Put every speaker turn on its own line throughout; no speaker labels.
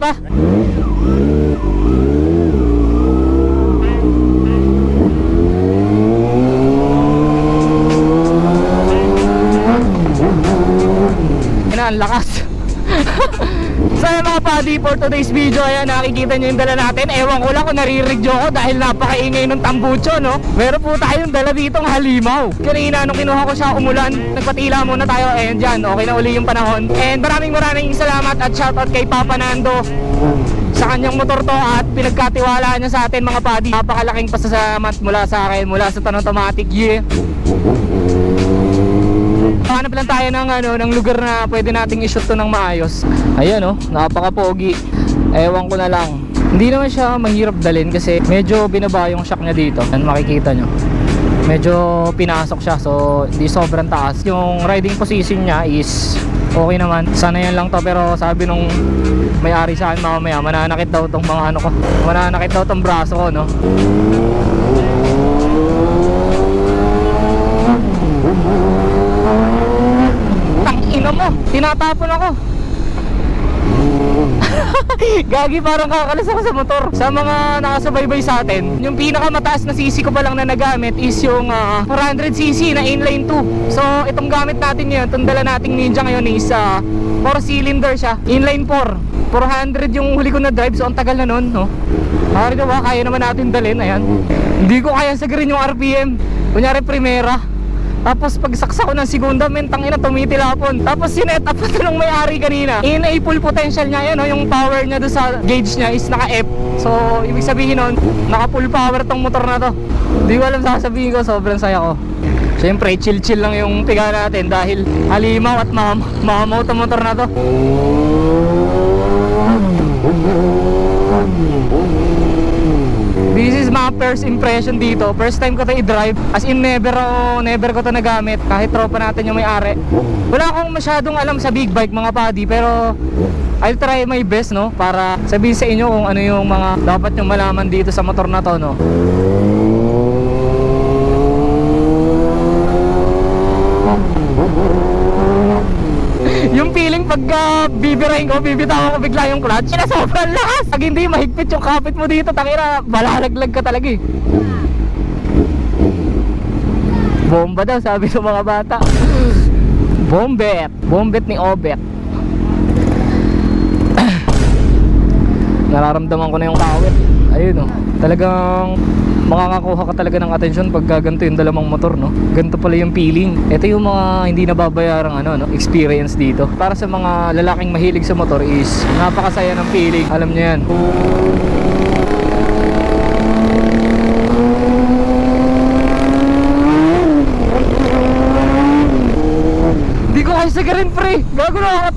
Ina, ang lakas. so yun mga buddy, for today's video, ayan, nakikita nyo yung dala natin. Ewan ko lang kung naririnig nyo ako dahil napakaingay ng tambucho, no? Meron po tayong dala ditong halimaw. Kanina, nung kinuha ko siya, umulan. Nagpatila muna tayo, and dyan, okay na uli yung panahon. And maraming maraming salamat at shoutout kay Papa Nando sa kanyang motor to at pinagkatiwalaan niya sa atin mga buddy. Napakalaking pasasalamat mula sa akin, mula sa Tanong Automatic. Yeah! Hanap lang tayo ng ano ng lugar na pwede nating i-shoot to ng maayos. Ayan oh, napaka-pogi. Ewan ko na lang. Hindi naman siya mahirap dalhin kasi medyo binaba yung shock niya dito. Yan makikita nyo. Medyo pinasok siya so hindi sobrang taas. Yung riding position niya is okay naman. Sana yan lang to pero sabi nung may-ari sa akin mamaya mananakit daw tong mga ano ko. Mananakit daw tong braso ko no. Tangina mo, tinatapon ako. Gagi parang kakalas ako sa motor. Sa mga nakasubaybay sa atin Yung pinakamataas na CC ko pa lang na nagamit Is yung ah, 400cc na inline 2 So itong gamit natin ngayon Itong dala nating ninja ngayon is 4 cylinder siya. Inline 4 400 yung huli ko na drive So ang tagal na nun no? Pare ba, kaya naman natin dalhin Ayan. Hindi ko kaya sagarin yung RPM Kunyari primera tapos pag saksa ko ng segunda, men, tangina tumitilapon. Tapos sinet up ito nung may-ari kanina. In a full potential niya yan, no? yung power niya doon sa gauge niya is naka-F. So, ibig sabihin nun, naka-full power tong motor na to. Hindi ko alam sasabihin ko, sobrang saya ko. Siyempre, chill-chill lang yung tiga natin dahil halimaw at mam mamaw na to. This is my first impression dito. First time ko to i-drive. As in never ako, never ko to nagamit. Kahit tropa natin yung may-ari. Wala akong masyadong alam sa big bike mga buddy. Pero I'll try my best no. Para sabihin sa inyo kung ano yung mga dapat yung malaman dito sa motor na to no. Yung feeling pagka bibirahin ko, bibitawan ko bigla yung clutch, na sobrang lakas. Pag hindi mahigpit yung kapit mo dito, takira, balalaglag ka talaga eh. Bomba daw, sabi ng mga bata. Bombet. Bombet ni Obet. Nararamdaman ko na yung kawit. Ayun oh. Talagang makakakuha ka talaga ng atensyon pag ganito yung dalamang motor, no? Ganito pala yung feeling. Ito yung mga hindi nababayarang ano, no? experience dito. Para sa mga lalaking mahilig sa motor is napakasaya ng feeling. Alam niyo yan. Hindi ko kasi sagarin pre Gago nakakatakot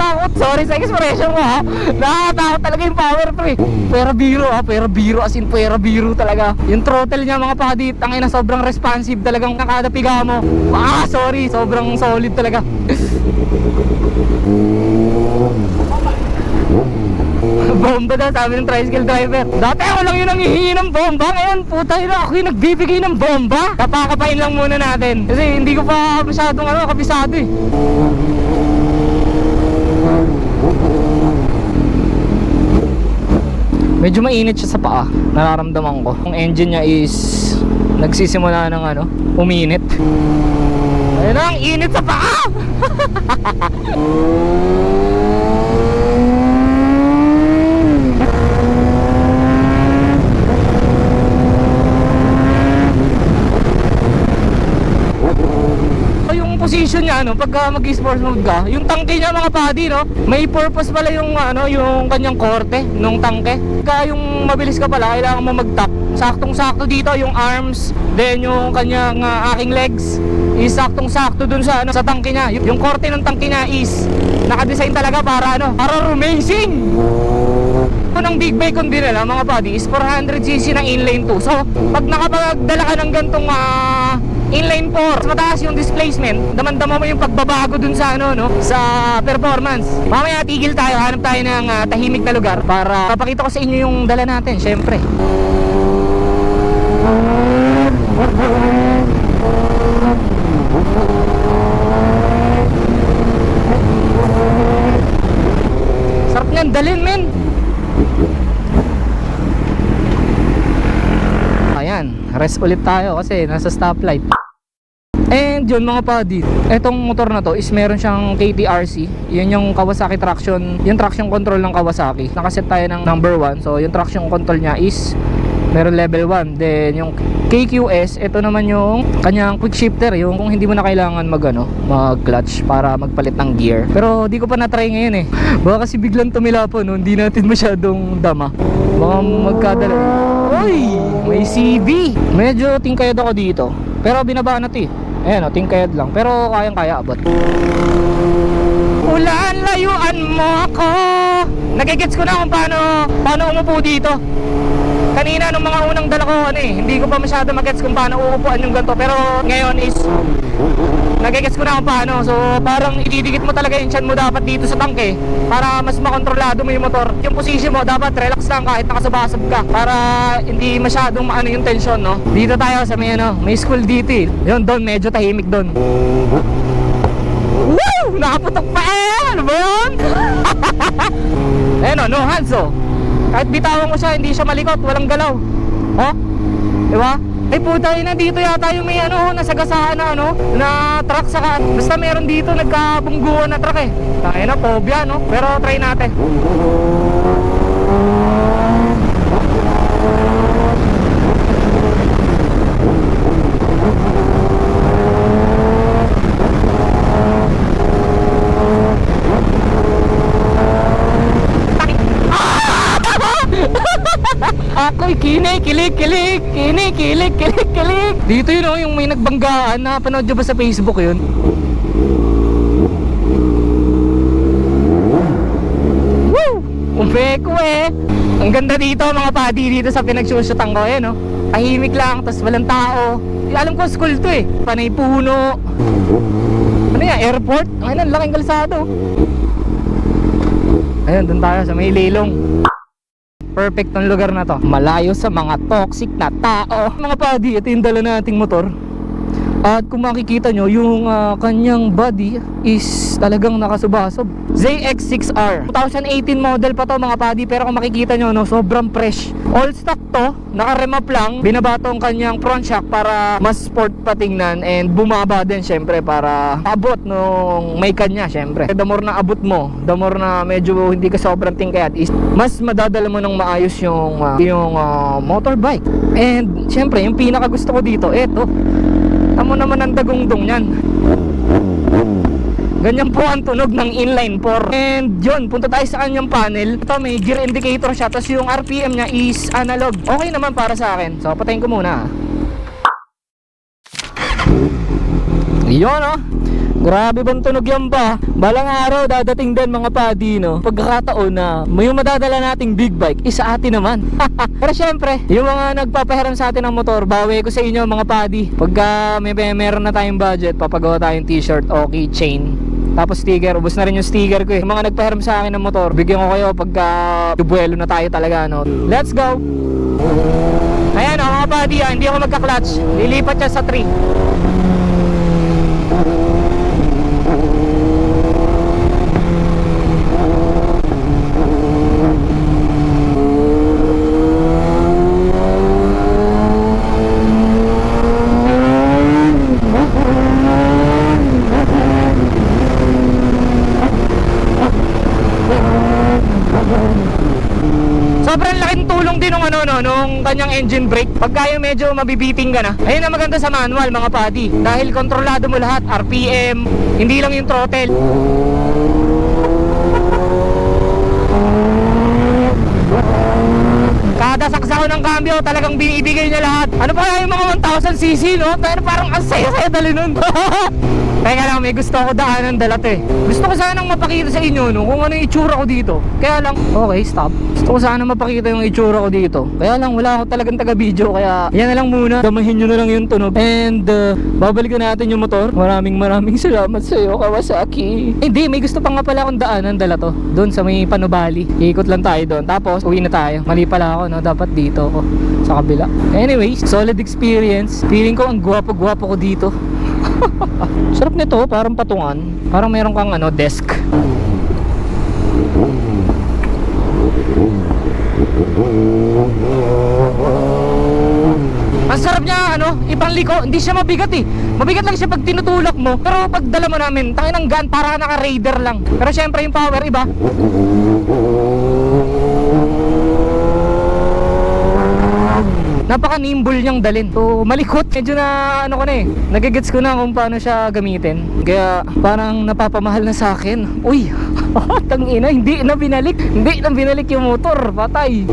Sorry sa expression mo ha? Nakakatakot talaga yung power pre Pero biro ha? Pero biro as in pero biro talaga. Yung throttle niya mga padit Ang ina sobrang responsive Talagang nakadapiga mo. Ah sorry Sobrang solid talaga. Bomba daw sabi ng tricycle driver. Dati ako lang yung nanghihingi ng bomba. Ngayon puta yun ako yung nagbibigay ng bomba. Kapakapain lang muna natin. Kasi hindi ko pa masyadong ano, kabisado eh Medyo mainit siya sa paa. Nararamdaman ko. Ang engine niya is Nagsisimula ng ano Uminit. Ayun ang init sa paa yung position niya ano pagka mag-sports mode ka yung tangke niya mga buddy no? May purpose pala yung ano yung kanyang korte nung tangke. Kaya yung mabilis ka pala kailangan mo mag-tap. Saktong sakto dito yung arms then yung kanyang ah, aking legs is saktong sakto dun sa ano sa tangke niya. Yung, korte ng tangke niya is naka-design talaga para ano para racing! Ng big bike kundi nila mga buddy is 400cc ng inlane 2 so pag nakapagdala ka ng gantong ah, inline 4 mas mataas yung displacement. Damandama mo yung pagbabago dun sa ano no? Sa performance. Mamaya tigil tayo. Hanap tayo ng ah, tahimik na lugar para papakita ko sa inyo yung dala natin syempre. Niyan dalhin, men. Ayan, rest ulit tayo kasi nasa stoplight. And yun mga padi, etong motor na to is meron siyang KTRC. Yun yung Kawasaki traction, yung traction control ng Kawasaki. Nakaset tayo ng number 1. So yung traction control niya is meron level 1. Then yung KQS, ito naman yung kanyang quick shifter, yung kung hindi mo na kailangan mag ano, mag clutch para magpalit ng gear. Pero di ko pa na-try ngayon eh. Baka kasi biglang tumila po no, hindi natin masyadong dama. Baka magkadala. Uy, may CB. Medyo tingkayad ako dito. Pero binaba na to eh. Ayan o, tingkayad lang. Pero kayang-kaya abot. Ulan, layuan mo ako. Nagigets ko na kung paano, paano umupo dito. Kanina nung mga unang dala ko, ano eh, hindi ko pa masyado magets kung paano uupuan yung ganito. Pero ngayon is, nagigets ko na kung paano. So parang ididikit mo talaga yung chan mo dapat dito sa tangke para mas makontrolado mo yung motor. Yung position mo dapat relax lang kahit nakasabasab ka para hindi masyadong maano yung tension, no? Dito tayo sa may ano, may school dito eh. Yun doon, medyo tahimik doon. Woo! Nakaputok pa eh! Ano ba yun? Ayan no hands oh. Kahit bitawan mo siya, hindi siya malikot, walang galaw. Oh? Di ba? Eh puta na dito yata yung may ano, nasagasaan na ano, na truck saka basta meron dito nagkabungguan na truck eh. Tayo na, phobia no? Pero try natin. Kilig, kilig, kinig, kilig, kilig, kilig. Dito yun oh, yung may nagbanggaan na panood nyo ba sa Facebook yun? Woo! Umpeko eh. Ang ganda dito mga padi dito sa pinagsusutan ko eh no. Tahimik lang, tas walang tao. Alam ko school to eh. Panay puno. Ano yan, airport? Ang ina, laking kalsado. Ayun, dun tayo sa may lilong. Perfect tong lugar na to. Malayo sa mga toxic na tao. Mga padi, ito yung dala nating motor. At kung makikita nyo, yung ah, kanyang body is talagang nakasubasab. ZX6R. 2018 model pa to mga padi, pero kung makikita nyo, no, sobrang fresh. All stock to, naka-remap lang. Binabato ang kanyang front shock para mas sport patingnan and bumaba din syempre para abot nung may kanya syempre. The more na abot mo, the more na medyo hindi ka sobrang tingkayat is mas madadala mo ng maayos yung ah, yung ah, motorbike. And syempre, yung pinaka gusto ko dito, eto. Tamo naman ang dagungdong yan. Ganyan po ang tunog ng inline 4. And yun, punta tayo sa kanyang panel. Ito may gear indicator siya. Tapos yung RPM niya is analog. Okay naman para sa akin. So patayin ko muna. Yun oh. Grabe bang tunog yan ba? Balang araw dadating din mga padi no. Pagkakataon na may madadala nating big bike is sa atin naman. Pero syempre, yung mga nagpapahiram sa atin ng motor, bawi ko sa inyo mga padi. Pagka may, may meron na tayong budget, papagawa tayong t-shirt o keychain. Tapos sticker, ubos na rin yung sticker ko eh. Yung mga nagpahiram sa akin ng motor, bigyan ko kayo pagka dubuelo na tayo talaga no. Let's go! Ayan o mga padi ah, hindi ako magka-clutch. Lilipat siya sa 3. Sobrang laking tulong din nung ano no, nung kanyang engine brake. Pagka yung medyo mabibiting ka na. Ayun ang maganda sa manual mga padi. Dahil kontrolado mo lahat, RPM, hindi lang yung throttle. Kada saksaw ng cambio, talagang binibigay niya lahat. Ano pa yung mga 1000cc, no? Pero parang ang saya-saya dali nun. Teka lang, may gusto ako daanan dalat eh. Gusto ko sanang mapakita sa inyo, no, kung ano yung itsura ko dito. Kaya lang, okay, stop. Gusto ko sana mapakita yung itsura ko dito. Kaya lang, wala ako talagang taga-video. Kaya, yan na lang muna. Damahin nyo na lang yung tunog. And, uh, babalikan natin yung motor. Maraming maraming salamat sa iyo, Kawasaki. Hindi, may gusto pa nga pala akong daanan dala to. Doon sa may Panubali. Iikot lang tayo doon. Tapos, uwi na tayo. Mali pala ako, no? Dapat dito ako sa kabila. Anyways, solid experience. Feeling ko ang gwapo-gwapo ko dito. Sarap nito, parang patungan. Parang meron kang ano, desk. Ang sarap niya, ano, ipanliko, hindi siya mabigat eh. Mabigat lang siya pag tinutulak mo. Pero pag dala mo namin, tangin ng gun, para naka-raider lang. Pero syempre yung power, iba. Napaka-nimble niyang dalin. So, malikot. Medyo na, ano ko na eh. Nagigets ko na kung paano siya gamitin. Kaya, parang napapamahal na sa akin. Uy, tang ina, hindi na binalik. Hindi na binalik yung motor. Patay.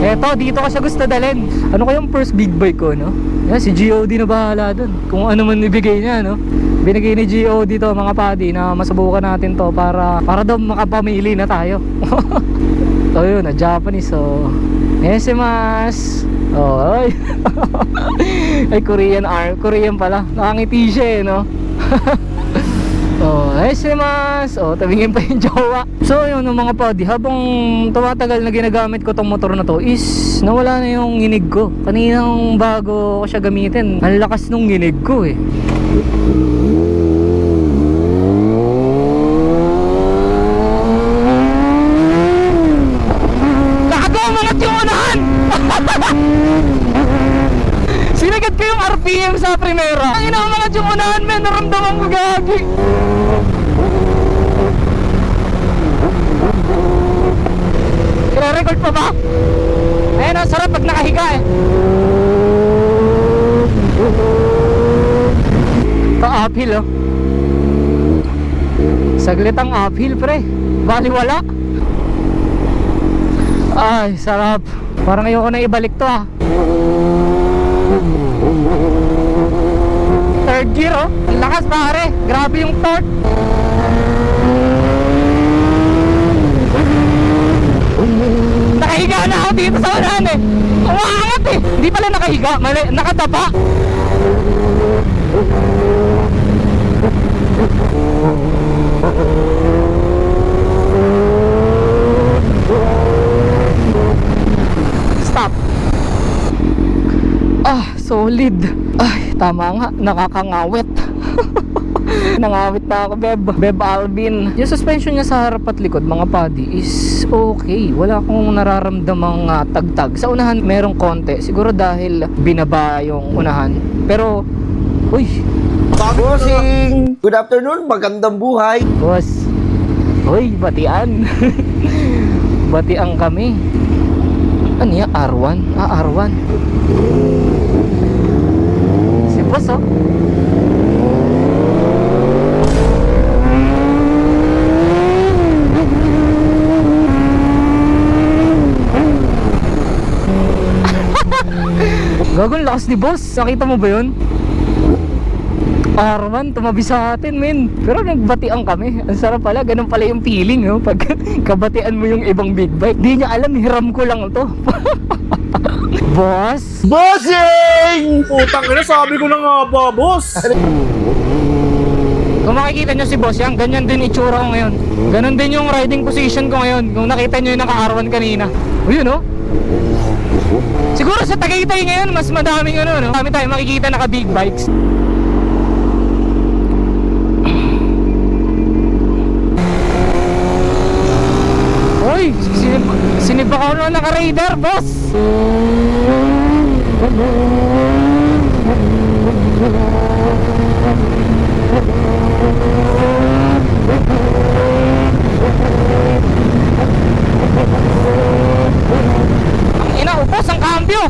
Eto, dito ko siya gusto dalhin. Ano kayang first big bike ko, no? Yan, si GOD na bahala dun. Kung ano man ibigay niya, no? Binigay ni GOD to, mga padi, na masubukan natin to para, para daw makapamili na tayo. so yun, na Japanese, so... Nesimas! Oh, ay. ay, Korean arm. Korean pala. Nakangiti siya eh, no? Oh, SMS. Oh, tabingin pa yung jowa. So, yun yung mga padi, habang tumatagal na ginagamit ko tong motor na to is nawala na yung nginig ko. Kaninang bago ko siya gamitin, ang lakas nung nginig ko eh. Gago, umangat yung unahan! Sinagat ko yung RPM sa primera. Ang ina, umangat yung unahan, men. Naramdaman ko gagi. I-record pa ba? Ayun, ang sarap pag nakahiga eh. Pa-uphill oh. Saglit ang uphill pre. Bali wala. Ay, sarap. Parang ayoko na ibalik to ah. Third gear oh. Lakas pare. Grabe yung torque. Nakahiga na ako dito sa unahan eh. Umaangat eh. Hindi pala nakahiga. Mali, nakatapa. Stop. Ah, solid. Ay, tama nga. Nakakangawit. Nangawit na ako, Beb. Beb Alvin. Yung suspension niya sa harap at likod, mga padi, is okay. Wala akong nararamdamang ah, tagtag. Sa unahan, merong konti. Siguro dahil binaba yung unahan. Pero, uy,
Bossing! Good afternoon, magandang buhay.
boss. Uy, batian. batian kami. Ano yan? R1? Ah, R1. Boss, oh. Gagawin lakas ni boss. Nakita mo ba yun? Arman, tumabi sa atin, men. Pero nagbatian kami. Ang sarap pala. Ganun pala yung feeling, no? Pag kabatian mo yung ibang big bike. Di niya alam, hiram ko lang to. boss?
Bossing!
Putang ina, sabi ko na nga ba, boss?
Kung makikita nyo si boss yan, ganyan din itsura ko ngayon. Ganon din yung riding position ko ngayon. Kung nakita nyo yung naka-R1 kanina. O yun, no? Siguro sa Tagaytay ngayon, mas madaming ano, no? Dami tayo makikita naka-big bikes. Uy, sinib sinib ako na naka-radar, boss! Ang ina, upos ang kambyo!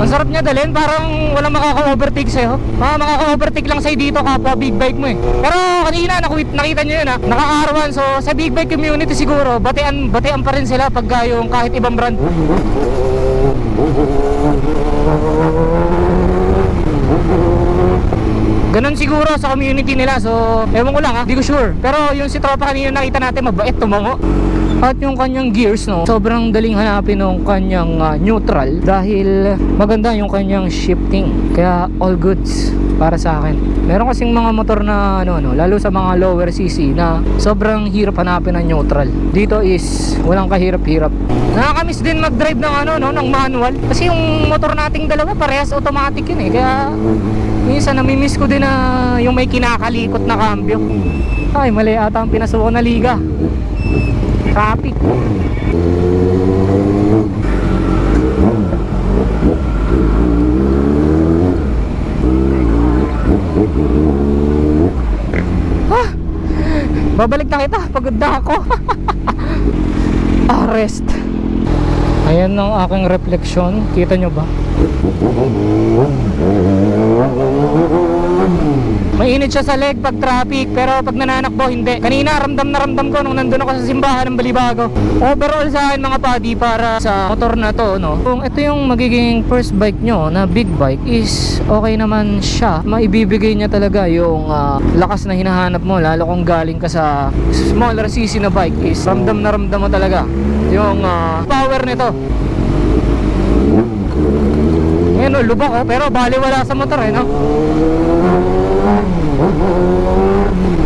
Ang sarap niya dalhin, parang walang makaka-overtake sa'yo. Mga makaka-overtake lang sa'yo dito kapwa big bike mo eh. Pero kanina naku- nakita niyo yun ha, naka-R1 so sa big bike community siguro, batian, batian pa rin sila pag yung kahit ibang brand. Ganon siguro sa community nila. So, ewan ko lang ha, di ko sure. Pero yung si Tropa kanina nakita natin, mabait tumango. At yung kanyang gears, no, sobrang daling hanapin ng kanyang ah, neutral dahil maganda yung kanyang shifting. Kaya all goods para sa akin. Meron kasing mga motor na ano, ano, lalo sa mga lower CC na sobrang hirap hanapin ng neutral. Dito is walang kahirap-hirap. Nakakamiss din mag-drive ng ano, no, ng manual. Kasi yung motor nating dalawa parehas automatic yun eh. Kaya minsan namimiss ko din na yung may kinakalikot na cambio. Ay, mali ata ang pinasuko na liga. Traffic. Ah, babalik na kita. Pagod na ako. ah. Ayan ang aking reflection. Kita nyo ba? Mainit siya sa leg pag traffic pero pag nananakbo hindi. Kanina ramdam na ramdam ko nung nandun ako sa simbahan ng Balibago. Overall sa akin mga buddy para sa motor na to no. Kung ito yung magiging first bike nyo na big bike is okay naman siya. Maibibigay niya talaga yung ah, lakas na hinahanap mo lalo kung galing ka sa smaller cc na bike is ramdam na ramdam mo talaga yung ah, power nito. Ngayon, lubak oh, pero bali wala sa motor eh, no? Oh, my God.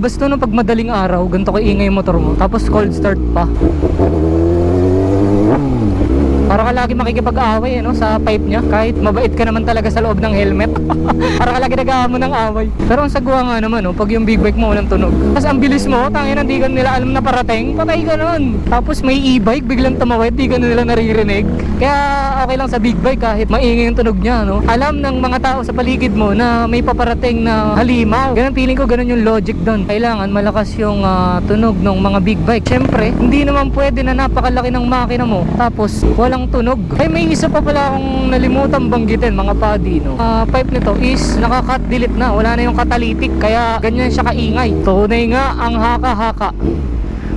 Ilabas to ng pag madaling araw, ganito kaingay yung motor mo, tapos cold start pa. Para ka lagi makikipag-away eh, no, sa pipe niya kahit mabait ka naman talaga sa loob ng helmet. Para ka lagi nag ng away. Pero ang sagwa nga naman, no, pag yung big bike mo walang tunog. Tapos ang bilis mo, tangin hindi ka nila alam na parating, patay ka nun. Tapos may e-bike, biglang tumawid, di ka nila naririnig. Kaya okay lang sa big bike kahit maingay yung tunog niya, no. Alam ng mga tao sa paligid mo na may paparating na halimaw. Ganun feeling ko, ganun yung logic doon. Kailangan malakas yung ah, tunog ng mga big bike. Siyempre, hindi naman pwede na napakalaki ng makina mo. Tapos, walang tunog. Ay, may isa pa pala akong nalimutan banggitin, mga padi, no. Ah, pipe nito is naka-cut delete na. Wala na yung catalytic. Kaya ganyan siya kaingay. Tunay nga ang haka-haka.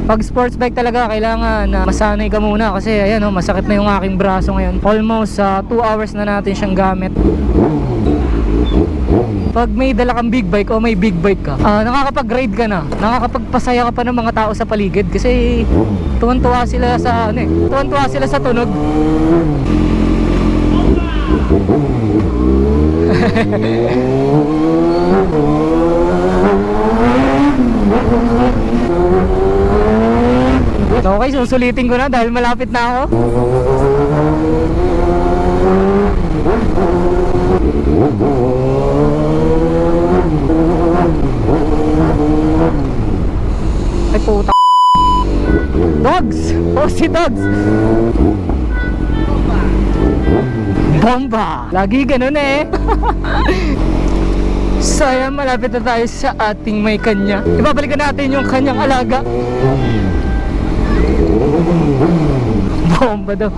Pag sports bike talaga, kailangan na masanay ka muna kasi ayan oh, masakit na yung aking braso ngayon. Almost 2 hours na natin siyang gamit. Pag may dala kang big bike o may big bike ka, ah, nakakapag-ride ka na. Nakakapagpasaya ka pa ng mga tao sa paligid kasi tuwan-tuwa sila sa ano eh. Tuwan-tuwa sila sa tunog. Okay, susulitin ko na dahil malapit na ako. Ay puta. Dogs! Oh, si Dogs! Bomba! Lagi ganun eh. so ayan, malapit na tayo sa ating may kanya. Ibabalikan natin yung kanyang alaga. Bomba daw.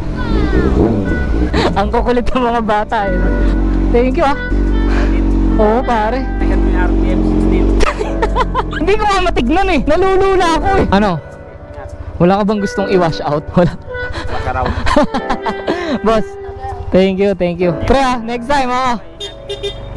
Ang kukulit ng mga bata eh. Thank you ah. Oo pare. Hindi ko nga matignan eh. Nalulula ako eh. Ano? Wala ka bang gustong i-wash out? Wala.
Makaraw.
Boss, thank you, thank you. Pre ah, next time ah.